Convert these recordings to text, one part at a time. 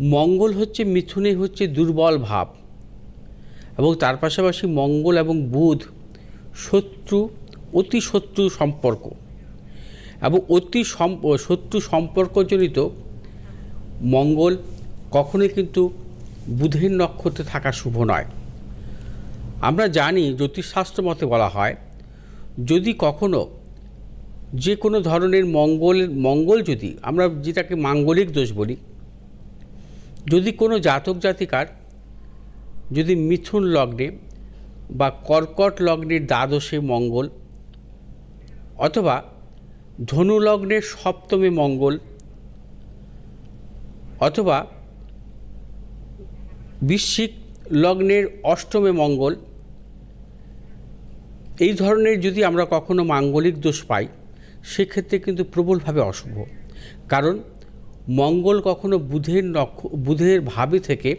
মঙ্গল হচ্ছে মিথুনে হচ্ছে দুর্বল ভাব। এবং তার পাশাপাশি মঙ্গল এবং বুধ শত্রু, অতি শত্রু সম্পর্ক। এবং অতি শত্রু সম্পর্কজনিত মঙ্গল কখনোই কিন্তু বুধের নক্ষত্রে থাকা শুভ নয়। আমরা জানি জ্যোতিষশাস্ত্র মতে বলা হয়, যদি কখনো যে কোনো ধরনের মঙ্গল মঙ্গল যদি, আমরা যেটাকে মাঙ্গলিক দোষ বলি যদি কোনো জাতক জাতিকার যদি মিথুন লগ্নে বা কর্কট লগ্নের দ্বাদশে মঙ্গল অথবা ধনু লগ্নের সপ্তমে মঙ্গল অথবা বিশ্বিক লগ্নের অষ্টমে মঙ্গল, এই ধরনের যদি আমরা কখনো মাঙ্গলিক দোষ পাই, সেক্ষেত্রে কিন্তু প্রবলভাবে অশুভ। কারণ মঙ্গল কখনো বুধের নক্ষ, বুধের ভাবে থেকে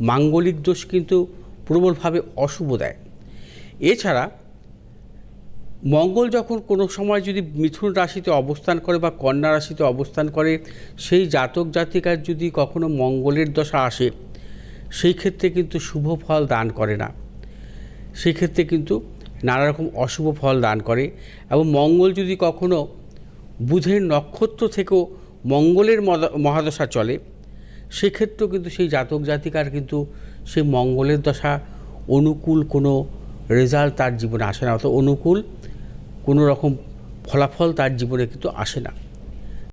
মাঙ্গলিক দোষ কিন্তু প্রবলভাবে অশুভ দেয়। এছাড়া মঙ্গল যখন কোনো সময় যদি মিথুন রাশিতে অবস্থান করে বা কন্যা রাশিতে অবস্থান করে, সেই জাতক জাতিকার যদি কখনো মঙ্গলের দশা আসে, সেই ক্ষেত্রে কিন্তু শুভ ফল দান করে না। সেই ক্ষেত্রে কিন্তু নানা রকম অশুভ ফল দান করে এবং মঙ্গল যদি কখনো বুধের নক্ষত্র থেকেও মঙ্গলের মহাদশা চলে, সেক্ষেত্রেও কিন্তু সেই জাতক জাতিকার কিন্তু সেই মঙ্গলের দশা অনুকূল কোনো রেজাল্ট তার জীবনে আসে না, অর্থাৎ অনুকূল কোনো রকম ফলাফল তার জীবনে কিন্তু আসে না।